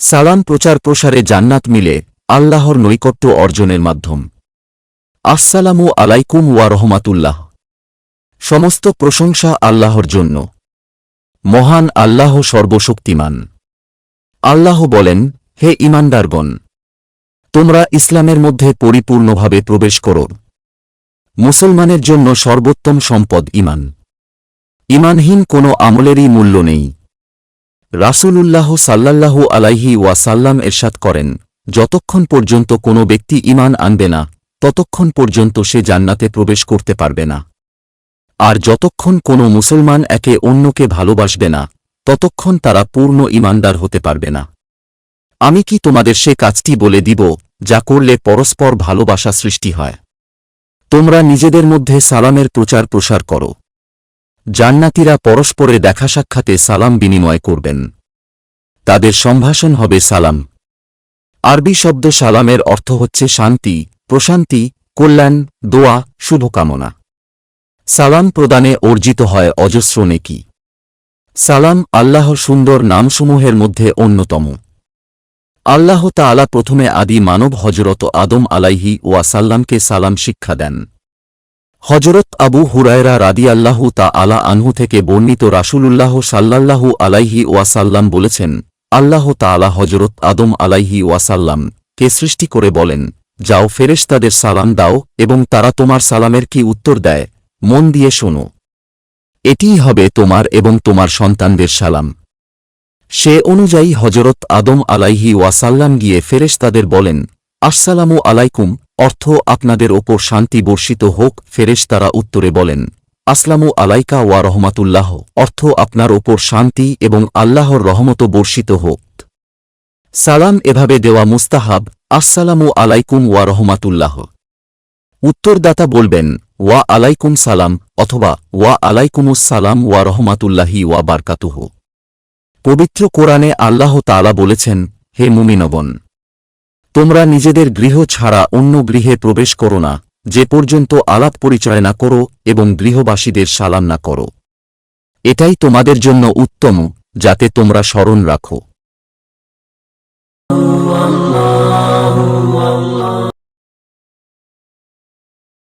সালাম প্রচার প্রসারে জান্নাত মিলে আল্লাহর নৈকট্য অর্জনের মাধ্যম। আসসালামু আলাইকুম ওয়া রহমাতুল্লাহ। সমস্ত প্রশংসা আল্লাহর জন্য। মহান আল্লাহ সর্বশক্তিমান। আল্লাহ বলেন, হে ইমানদারগণ, তোমরা ইসলামের মধ্যে পরিপূর্ণভাবে প্রবেশ করো। মুসলমানের জন্য সর্বোত্তম সম্পদ ইমান। ইমানহীন কোনো আমলেরই মূল্য নেই। রাসূলুল্লাহ সাল্লাল্লাহু আলাইহি ওয়াসাল্লাম এরশাদ করেন, যতক্ষণ পর্যন্ত কোনো ব্যক্তি ইমান আনবে না, ততক্ষণ পর্যন্ত সে জান্নাতে প্রবেশ করতে পারবে না। আর যতক্ষণ কোনো মুসলমান একে অন্যকে ভালোবাসবে না, ততক্ষণ তারা পূর্ণ ইমানদার হতে পারবে না। আমি কি তোমাদের সে কাজটি বলে দিব, যা করলে পরস্পর ভালোবাসা সৃষ্টি হয়? তোমরা নিজেদের মধ্যে সালামের প্রচার প্রসার করো। জান্নাতীরা পরস্পরে দেখা সাক্ষাতে সালাম বিনিময় করবেন। তাদের সম্ভাষণ হবে সালাম। আরবি শব্দ সালামের অর্থ হচ্ছে শান্তি, প্রশান্তি, কল্যাণ, দোয়া, শুভকামনা। সালাম প্রদানে অর্জিত হয় অজস্র নেকি। সালাম আল্লাহর সুন্দর নামসমূহের মধ্যে অন্যতম। আল্লাহ তাআলা প্রথমে আদি মানব হজরত আদম আলাইহি ওয়াসাল্লামকে সালাম শিক্ষা দেন। হজরত আবু হুরায়রা রাদিয়াল্লাহু তা আলা আনহু থেকে বর্ণিত রাসূলুল্লাহ সাল্লাল্লাহু আলাইহি ওয়াসাল্লাম বলেছেন, আল্লাহ তাআলা হজরত আদম আলাইহি ওয়াসাল্লাম কে সৃষ্টি করে বলেন, যাও ফেরেশতাদের সালাম দাও এবং তারা তোমার সালামের কি উত্তর দেয়? মন দিয়ে শোনো। এটিই হবে তোমার এবং তোমার সন্তানদের সালাম। সে অনুযায়ী হজরত আদম আলাইহি ওয়াসাল্লাম গিয়ে ফেরেশ তাদের বলেন, আসসালামু আলাইকুম। অর্থ আপনাদের ওপর শান্তি বর্ষিত হোক, ফেরেশতারা উত্তরে বলেন আসলামু আলাইকা ওয়া রহমাতুল্লাহ। অর্থ আপনার ওপর শান্তি এবং আল্লাহর রহমত বর্ষিত হোক। সালাম এভাবে দেওয়া মুস্তাহাব, আসসালামু আলাইকুম ওয়া রহমাতুল্লাহ। উত্তরদাতা বলবেন, ওয়া আলাইকুম সালাম অথবা, ওয়া আলাইকুমুস সালাম ওয়া রহমাতুল্লাহি ওয়া বারকাতুহ। পবিত্র কোরআনে আল্লাহ তাআলা বলেছেন, হে মুমিনবন তোমরা নিজেদের গৃহ ছাড়া অন্য গৃহে প্রবেশ করো না, যে পর্যন্ত আলাপ পরিচয় না করো এবং গৃহবাসীদের সালাম না করো। এটাই তোমাদের জন্য উত্তম, যাতে তোমরা স্মরণ রাখো।